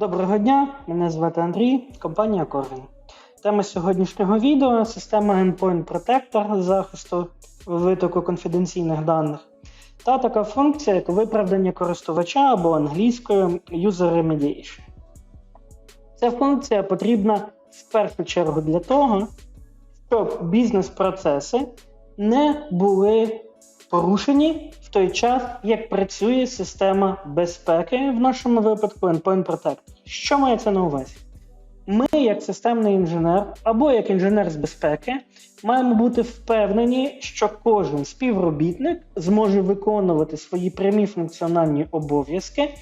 Доброго дня, мене звати Андрій, компанія Corvin. Тема сьогоднішнього відео система Endpoint Protector захисту витоку конфіденційних даних та така функція, як виправдання користувача або англійською User Remediation. Ця функція потрібна в першу чергу для того, щоб бізнес-процеси не були порушені в той час, як працює система безпеки, в нашому випадку Endpoint Protector. Що мається на увазі? Ми, як системний інженер або як інженер з безпеки, маємо бути впевнені, що кожен співробітник зможе виконувати свої прямі функціональні обов'язки,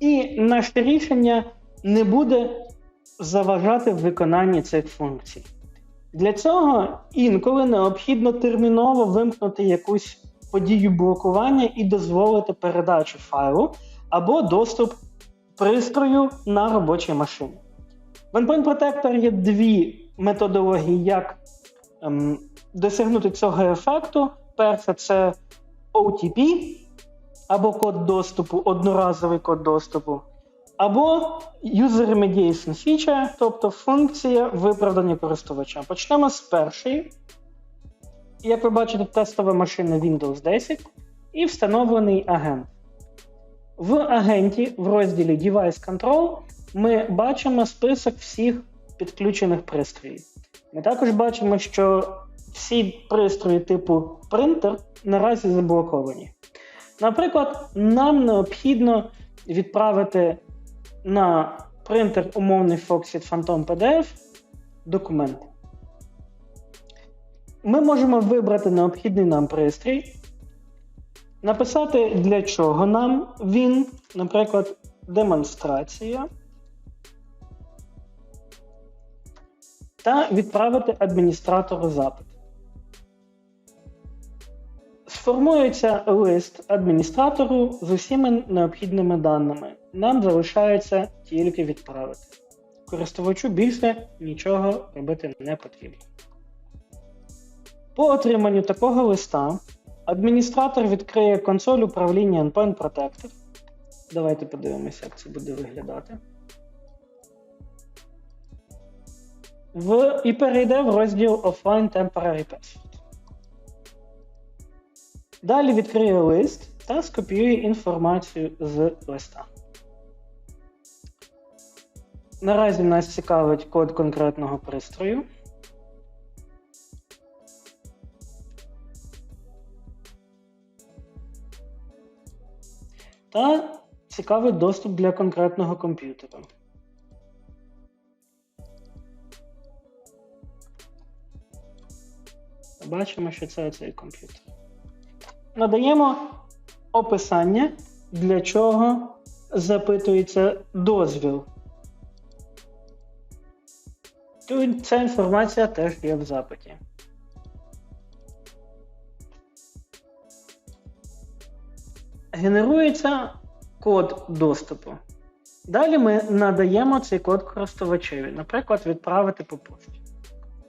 і наше рішення не буде заважати в виконанні цих функцій. Для цього інколи необхідно терміново вимкнути якусь подію блокування і дозволити передачу файлу або доступ пристрою на робочій машині. В Endpoint Protector є дві методології, як ем, досягнути цього ефекту. Перше це OTP, або код доступу, одноразовий код доступу, або User Remediation Feature, тобто функція виправдання користувача. Почнемо з першої. Як ви бачите, тестова машина Windows 10 і встановлений агент. В агенті в розділі Device Control ми бачимо список всіх підключених пристроїв. Ми також бачимо, що всі пристрої типу принтер наразі заблоковані. Наприклад, нам необхідно відправити на принтер умовний Foxit Phantom PDF документ. Ми можемо вибрати необхідний нам пристрій, написати, для чого нам він, наприклад, демонстрація. Та відправити адміністратору запит. Сформується лист адміністратору з усіма необхідними даними. Нам залишається тільки відправити. Користувачу більше нічого робити не потрібно. По отриманню такого листа адміністратор відкриє консоль управління Endpoint Protector. Давайте подивимося, як це буде виглядати. В, І перейде в розділ Offline Temporary Password. Далі відкриє лист та скопіює інформацію з листа. Наразі нас цікавить код конкретного пристрою. Та цікавий доступ для конкретного комп'ютера. Бачимо, що це цей комп'ютер. Надаємо описання, для чого запитується дозвіл. Ця інформація теж є в запиті. Генерується код доступу. Далі ми надаємо цей код користувачеві, наприклад, відправити по пошті.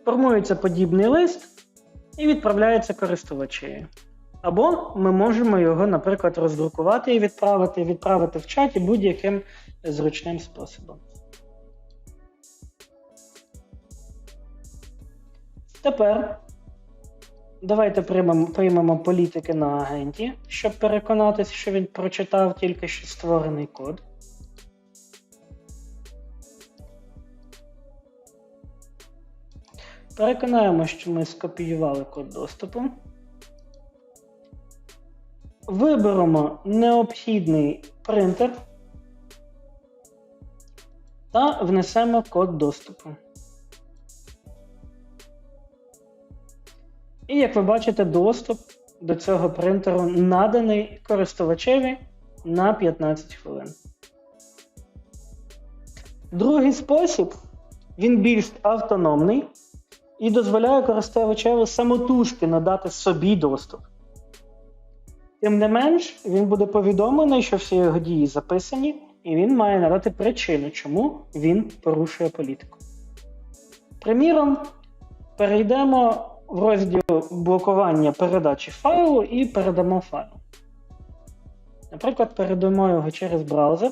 Формується подібний лист і відправляється користувачеві. Або ми можемо його, наприклад, роздрукувати і відправити, відправити в чаті будь-яким зручним способом. Тепер давайте приймемо, приймемо політики на агенті, щоб переконатися, що він прочитав тільки що створений код. Переконаємо, що ми скопіювали код доступу. Виберемо необхідний принтер та внесемо код доступу. І як ви бачите, доступ до цього принтеру наданий користувачеві на 15 хвилин. Другий спосіб, він більш автономний і дозволяє користувачеві самотужки надати собі доступ. Тим не менш, він буде повідомлений, що всі його дії записані, і він має надати причину, чому він порушує політику. Приміром, перейдемо в розділ блокування передачі файлу і передамо файл. Наприклад, передамо його через браузер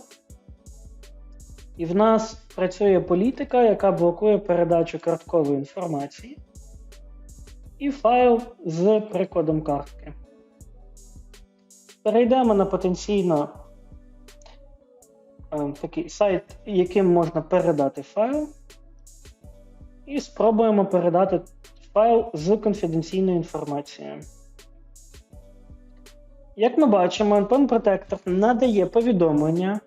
І в нас працює політика, яка блокує передачу карткової інформації. І файл з прикладом картки. Перейдемо на потенційно е, такий сайт, яким можна передати файл. І спробуємо передати файл з конфіденційною інформацією. Як ми бачимо, Endpoint Protector надає повідомлення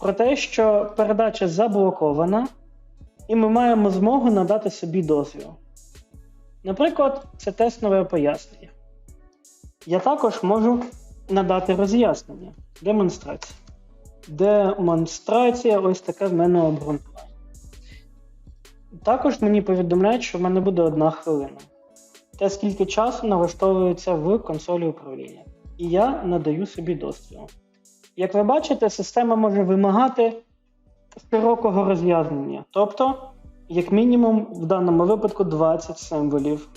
про те, що передача заблокована, і ми маємо змогу надати собі дозвіл. Наприклад, це тестове пояснення. Я також можу надати роз'яснення. Демонстрація. Демонстрація ось таке в мене обґрунтування. Також мені повідомляють, що в мене буде одна хвилина. Те, скільки часу налаштовується в консолі управління. І я надаю собі дозвіл. Як ви бачите, система може вимагати широкого роз'яснення. Тобто, як мінімум, в даному випадку 20 символів.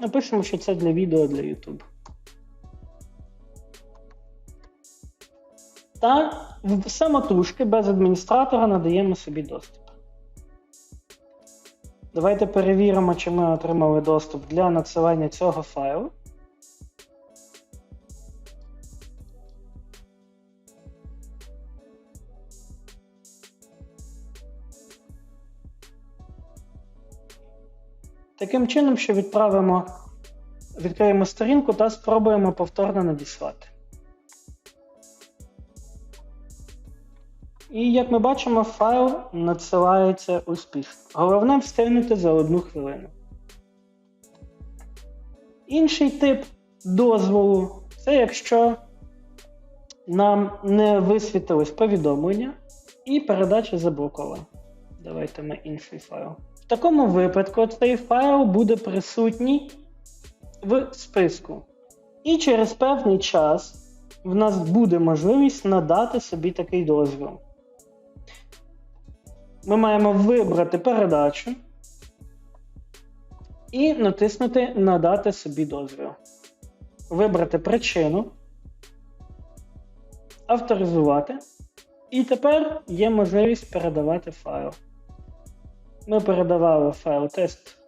Напишемо, що це для відео для YouTube. Та самотужки без адміністратора надаємо собі доступ. Давайте перевіримо, чи ми отримали доступ для надсилання цього файлу. Таким чином, що відправимо, відкриємо сторінку та спробуємо повторно надіслати. І як ми бачимо, файл надсилається успішно. Головне встигнути за одну хвилину. Інший тип дозволу це якщо нам не висвітилось повідомлення і передача заблокована. Давайте ми інший файл. В такому випадку цей файл буде присутній в списку. І через певний час в нас буде можливість надати собі такий дозвіл. Ми маємо вибрати передачу і натиснути Надати собі дозвіл. Вибрати причину, авторизувати. І тепер є можливість передавати файл. Ми передавали файл тест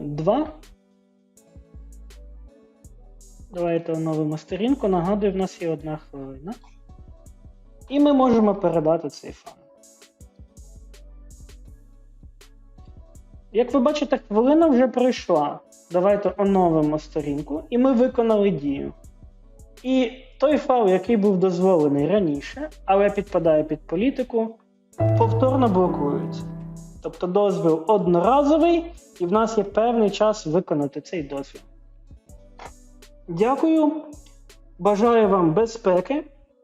2. Давайте оновимо сторінку. Нагадую, в нас є одна хвилина. І ми можемо передати цей файл. Як ви бачите, хвилина вже пройшла. Давайте оновимо сторінку, і ми виконали дію. І той файл, який був дозволений раніше, але підпадає під політику, повторно блокується. Тобто дозвіл одноразовий, і в нас є певний час виконати цей дозвіл. Дякую. Бажаю вам безпеки.